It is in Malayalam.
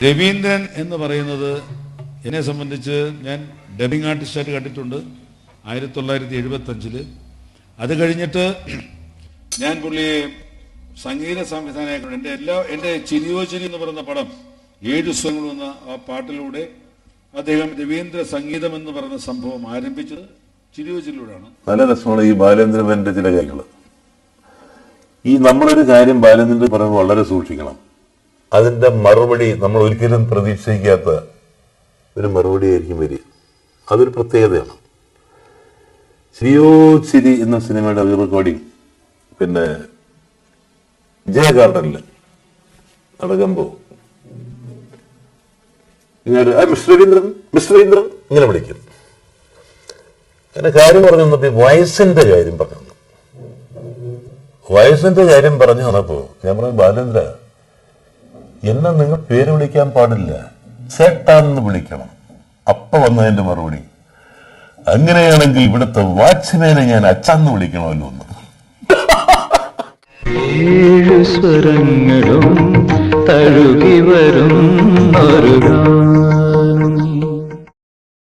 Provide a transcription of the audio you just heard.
രവീന്ദ്രൻ എന്ന് പറയുന്നത് എന്നെ സംബന്ധിച്ച് ഞാൻ ഡബിങ് ആർട്ടിസ്റ്റായിട്ട് കണ്ടിട്ടുണ്ട് ആയിരത്തി തൊള്ളായിരത്തി എഴുപത്തി അഞ്ചിൽ അത് കഴിഞ്ഞിട്ട് ഞാൻ പുള്ളിയെ സംഗീത സംവിധാനമായിക്കൊണ്ട് എന്റെ എല്ലാ എന്റെ ചിരിയോ ചിരി എന്ന് പറയുന്ന പടം ഏഴ് ദിവസങ്ങൾ എന്ന ആ പാട്ടിലൂടെ അദ്ദേഹം രവീന്ദ്ര സംഗീതം എന്ന് പറയുന്ന സംഭവം ആരംഭിച്ചത് ചിരിയോ ചിരിയിലൂടെയാണ് നല്ല രസമാണ് ഈ ബാലേന്ദ്രന്റെ ചില കാര്യങ്ങൾ ഈ നമ്മളൊരു കാര്യം ബാലേന്ദ്രൻ പറയുമ്പോൾ വളരെ സൂക്ഷിക്കണം. അതിന്റെ മറുപടി നമ്മൾ ഒരിക്കലും പ്രതീക്ഷിക്കാത്ത ഒരു മറുപടി ആയിരിക്കും വരിക. അതൊരു പ്രത്യേകതയാണ്. ചിരിയോ ചിരി എന്ന സിനിമയുടെ റെക്കോർഡിങ് പിന്നെ ജയ ഗാർഡനിൽ നടക്കുമ്പോൾ ഇങ്ങനെ "ആ, മിസ്റ്റർ രവീന്ദ്രൻ മിസ്റ്റർ രവീന്ദ്രൻ? ഇങ്ങനെ വിളിക്കും. അങ്ങനെ കാര്യം പറഞ്ഞു തന്നപ്പോ വയസ്സിന്റെ കാര്യം പറഞ്ഞു. വയസ്സിന്റെ കാര്യം പറഞ്ഞു തന്നപ്പോ ഞാൻ പറഞ്ഞു ബാലേന്ദ്ര എന്നെ നിങ്ങൾ പേര് വിളിക്കാൻ പാടില്ല. ചേട്ടാന്ന് വിളിക്കണം. അപ്പ വന്നതിന്റെ മറുപടി അങ്ങനെയാണെങ്കിൽ ഇവിടുത്തെ വാച്ച്മാനെ ഞാൻ അച്ഛന്ന് വിളിക്കണമല്ലോ ഒന്ന് ഏഴു സ്വരങ്ങളും